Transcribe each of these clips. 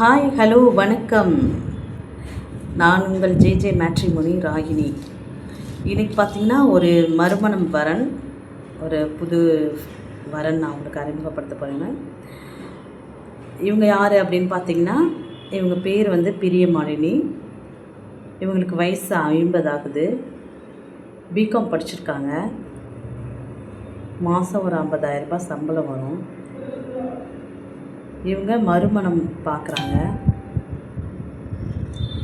Hi hello வணக்கம். நான் உங்கள் ஜேஜே மேட்ரிமோனி ராகினி. இன்னைக்கு பார்த்தீங்கன்னா ஒரு மறுமணம் வரன் ஒரு புது வரன் நான் உங்களுக்கு அறிமுகப்படுத்த போகிறேங்க இவங்க யார் அப்படின்னு பார்த்தீங்கன்னா இவங்க பேர் வந்து பிரியமாலினி. இவங்களுக்கு வயசு ஐம்பது ஆகுது. பிகாம் படிச்சிருக்காங்க. மாதம் ஒரு 50000 ரூபாய் சம்பளம் வரும். இவங்க மறுமணம் பார்க்குறாங்க.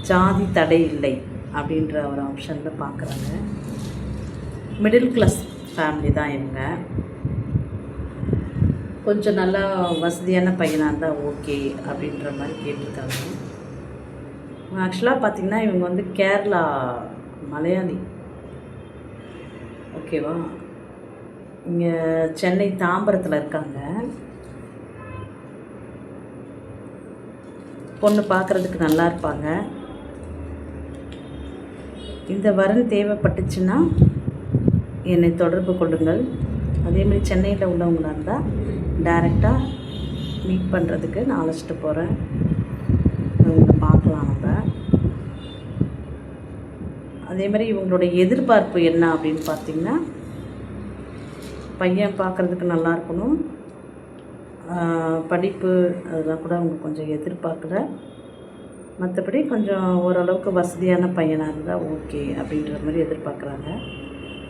ஜாதி தடை இல்லை அப்படின்ற ஒரு ஆப்ஷனில் பார்க்குறாங்க. மிடில் கிளாஸ் ஃபேமிலி தான் இவங்க. கொஞ்சம் நல்லா வசதியான பையனாக இருந்தால் ஓகே அப்படின்ற மாதிரி கேட்டிருக்காங்க. ஆக்சுவலாக பார்த்திங்கன்னா இவங்க வந்து கேரளா மலையாளி. ஓகேவா இங்கே சென்னை தாம்பரத்தில் இருக்காங்க. பொண்ணு பார்க்குறதுக்கு நல்லா இருப்பாங்க. இந்த வரன் தேவைப்பட்டுச்சுன்னா என்னை தொடர்பு கொள்ளுங்கள். அதேமாதிரி சென்னையில் உள்ளவங்களாக இருந்தால் டைரெக்டாக மீட் பண்ணுறதுக்கு நான் அழைச்சிட்டு போகிறேன் இவங்களை பார்க்கலாம் நம்ம. அதே மாதிரி இவங்களுடைய எதிர்பார்ப்பு என்ன அப்படின்னு பார்த்தீங்கன்னா பையன் பார்க்குறதுக்கு நல்லா இருக்கணும். படிப்பு அதெல்லாம் கூட அவங்க கொஞ்சம் எதிர்பார்க்குற மற்றபடி கொஞ்சம் ஓரளவுக்கு வசதியான பையனாக இருந்தால் ஓகே அப்படின்ற மாதிரி எதிர்பார்க்குறாங்க.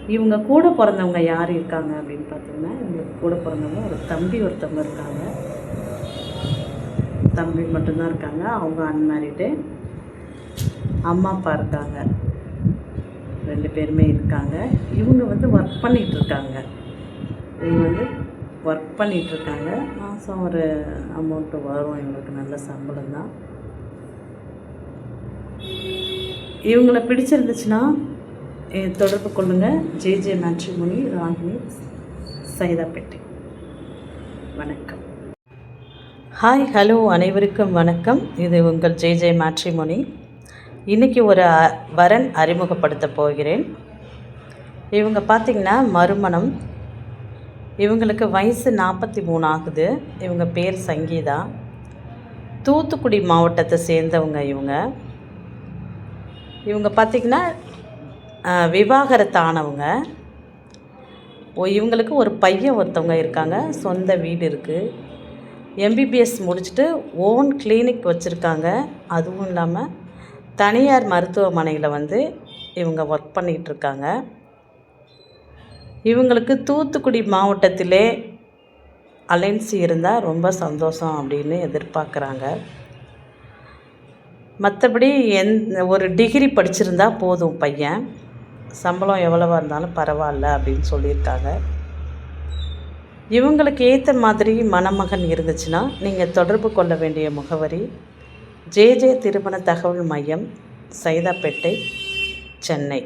இவங்க கூட பிறந்தவங்க யார் இருக்காங்க அப்படின்னு பார்த்தீங்கன்னா இவங்களுக்கு கூட பிறந்தவங்க ஒரு தம்பி ஒருத்தவங்க இருக்காங்க. தம்பி மட்டும்தான் இருக்காங்க. அவங்க அன்மேரிடு. அம்மா அப்பா இருக்காங்க. ரெண்டு பேருமே இருக்காங்க. இவங்க வந்து ஒர்க் பண்ணிகிட்டு இருக்காங்க. இவங்க வந்து ஒர்க் பண்ணிகிட்ருக்காங்க மாதம் ஒரு அமௌண்ட்டு வரும். எங்களுக்கு நல்ல சம்பளம் தான். இவங்களை பிடிச்சிருந்துச்சுன்னா தொடர்பு கொள்ளுங்கள் ஜேஜே மேட்ரிமோனி ராகினி சைதாப்பேட்டை. வணக்கம். ஹாய் ஹலோ அனைவருக்கும் வணக்கம். இது உங்கள் ஜேஜே மேட்ரிமோனி இன்றைக்கி ஒரு வரன் அறிமுகப்படுத்த போகிறேன். இவங்க பார்த்திங்கன்னா மறுமணம். இவங்களுக்கு வயசு நாற்பத்தி மூணு ஆகுது இவங்க பேர் சங்கீதா. தூத்துக்குடி மாவட்டத்தை சேர்ந்தவங்க இவங்க. இவங்க பார்த்திங்கன்னா விவாகரத்தானவங்க. இவங்களுக்கு ஒரு பையன் ஒருத்தவங்க இருக்காங்க. சொந்த வீடு இருக்குது எம்பிபிஎஸ் முடிச்சுட்டு ஓன் கிளினிக் வச்சுருக்காங்க. அதுவும் இல்லாமல் தனியார் மருத்துவமனையில் வந்து இவங்க ஒர்க் பண்ணிகிட்ருக்காங்க இவங்களுக்கு தூத்துக்குடி மாவட்டத்திலே அலைன்ஸ் இருந்தால் ரொம்ப சந்தோஷம் அப்படின்னு எதிர்பார்க்குறாங்க. மற்றபடி எந் ஒரு டிகிரி படிச்சிருந்தா போதும் பையன். சம்பளம் எவ்வளவா இருந்தாலும் பரவாயில்ல அப்படின்னு சொல்லியிருக்காங்க. இவங்களுக்கு ஏற்ற மாதிரி மணமகன் இருந்துச்சுன்னா நீங்கள் தொடர்பு கொள்ள வேண்டிய முகவரி ஜேஜே திருமண தகவல் மையம் சைதாப்பேட்டை சென்னை.